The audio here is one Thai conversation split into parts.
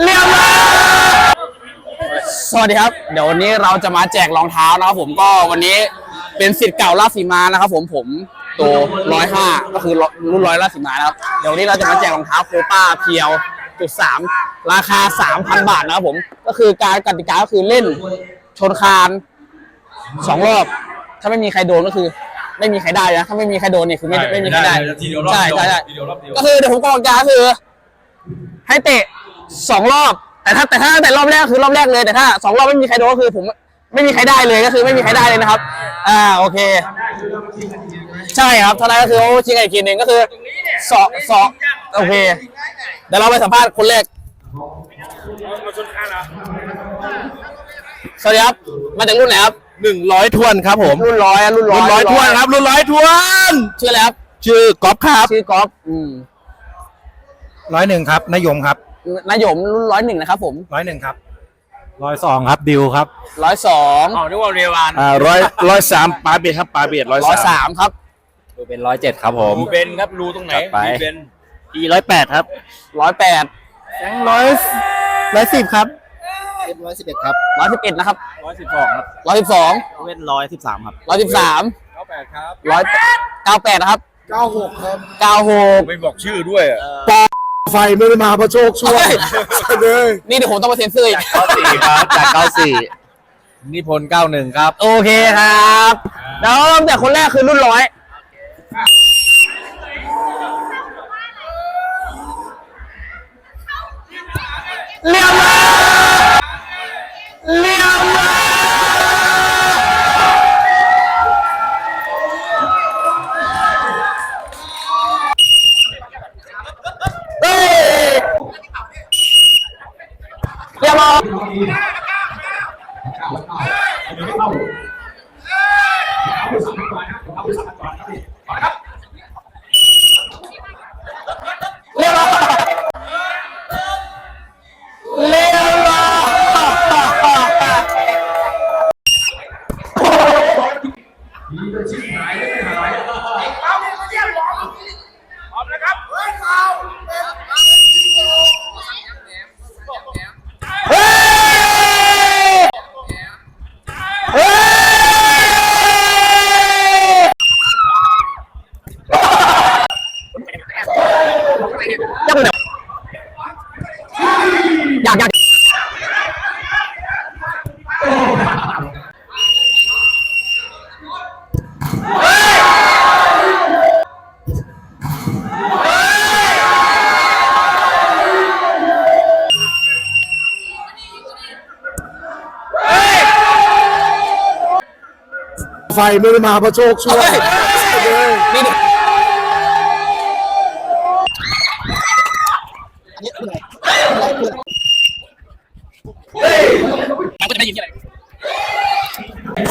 เรียบร้อยสวัสดีครับ เดี๋ยววันนี้เราจะมาแจกรองเท้านะครับผมก็วันนี้เป็นสิทธิ์เก่าราชสีมานะครับผมผมตัวร้อยห้าก็คือรุ่นร้อยราชสีมานะครับเดี๋ยววันนี้เราจะมาแจกรองเท้าโคป้าเพียวจุดสามราคาสามพันบาทนะครับผมก็คือการกติกาก็คือเล่นชนคานสองรอบ ถ้าไม่มีใครโดนก็คือ ไม่มีใครได้นะถ้าไม่มีใครโดนเนี่ยคือไม่ไม่มีใครได้ทีเดียวรอบใช่เดียวใช่ใช่ทีเดียวรอบเดียวก็คือเดี๋ยวผมกำลังจะคือให้เตะ สองรอบ แต่ถ้าแต่ถ้าแต่รอบแรกคือรอบแรกเลยแต่ถ้าสองรอบไม่มีใครโดนก็คือผมไม่มีใครได้เลยก็คือไม่มีใครได้เลยนะครับ อ่าโอเค ใช่ครับเท่านั้นก็คือโอ้ชิงกันอีกทีหนึ่งก็คือสองสองโอเคเดี๋ยวเราไปสัมภาษณ์คนแรกสวัสดีครับมาจากรุ่นไหนครับหนึ่งร้อยทวนครับผมรุ่นร้อยอะรุ่นร้อยรุ่นร้อยทวนครับ รุ่นร้อยทวน ชื่ออะไรครับชื่อก๊อฟครับชื่อกอล์ฟอืมร้อยหนึ่งครับนายมครับ นายมรุ่นร้อยหนึ่งนะครับผมร้อยหนึ่งครับร้อยสองครับดิวครับร้อยสองอ๋อนึกว่าเรวานอ่าร้อยร้อยสามปาเบียดครับปาเบียดร้อยร้อยสามสามครับดูเป็นร้อยเจ็ดครับผม รูเบนครับรูตรงไหนจัดไป รูเบนอีร้อยแปดครับร้อยแปดแบงร้อยร้อยสิบครับร้อยสิบเอ็ดครับร้อยสิบเอ็ดนะครับร้อยสิบสองครับร้อยสิบสองเว้นร้อยสิบสามครับร้อยสิบสามเก้าแปดครับร้อยเก้าแปดนะครับเก้าหกครับเก้าหกไม่บอกชื่อด้วยอะ ไฟไม่ได้มาเพราะโชคช่วยเลยนี่เดี๋ยวผมต้องมาเซ็นเซอร์อีกเก้าสี่ครับจากเก้าสี่นิพนธ์เก้าหนึ่งครับ โอเคครับแล้วเริ่มจากคนแรกคือรุ่นร้อยเรียบร้อยเรียบร้อยเฮ้ยเรียบร้อย เรียบร้อยเรียบร้อยเฮ้ยเฮ้ยจังเดี๋ยวอยากอยาก ไฟไม่ได้มาเพราะโชคช่วยนี่ดิ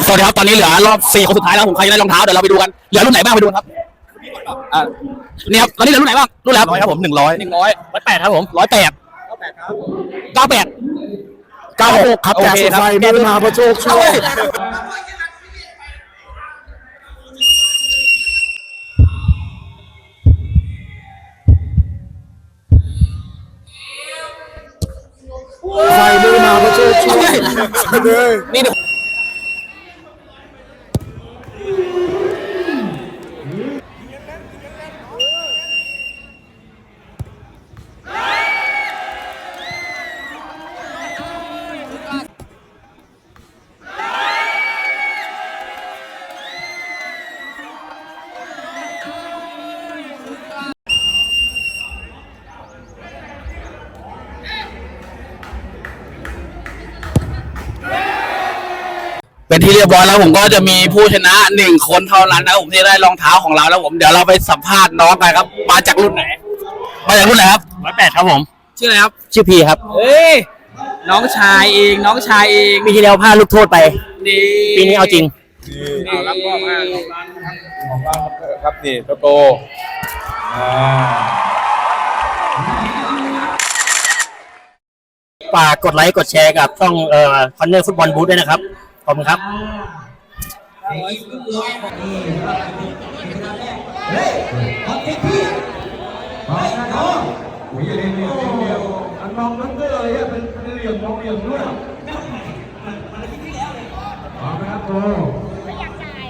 สวัสดีครับตอนนี้เหลือรอบสี่คนสุดท้ายแล้วผมใครจะได้รองเท้าเดี๋ยวเราไปดูกันเหลือรุ่นไหนบ้างไปดูกันครับอ่านี่ครับตอนนี้เหลือรุ่นไหนบ้างรุ่นแล้วร้อยครับผมหนึ่งร้อยหนึ่งร้อยร้อยแปดครับผมร้อยแปดเก้าแปดเก้าหกครับโอโอเคเคไฟครับไม่ได้มาเพราะโชคช่วย ว เลยนี่เดี๋ยวเป็นที่เรียบร้อยแล้วผมก็จะมีผู้ชนะหนึ่งคนเท่านั้นนะผมที่ได้รองเท้าของเราแล้วผมเดี๋ยวเราไปสัมภาษณ์น้องกันครับ มาจากรุ่นไหน มาจากรุ่นไหนครับร้อยแปดครับผม ชื่ออะไรครับ ชื่อพีครับ เฮ้ย น้องชายเอง น้องชายเองปีที่แล้วพลาดลูกโทษไป นี่ปีนี้เอาจริงนี่รับมอบให้ครับนี่โตโตอ่าฝากกดไลค์กดแชร์กับช่องเอ่อคอนเนอร์ฟุตบอลบูธด้วยนะครับ ขอบคุณครับโอ้ยเล่นเนี่ยเดียวอันมองมันก็เลยเป็นเหลี่ยมมองเหลี่ยมด้วยพร้อมไหมครับโตไม่อยากจ่าย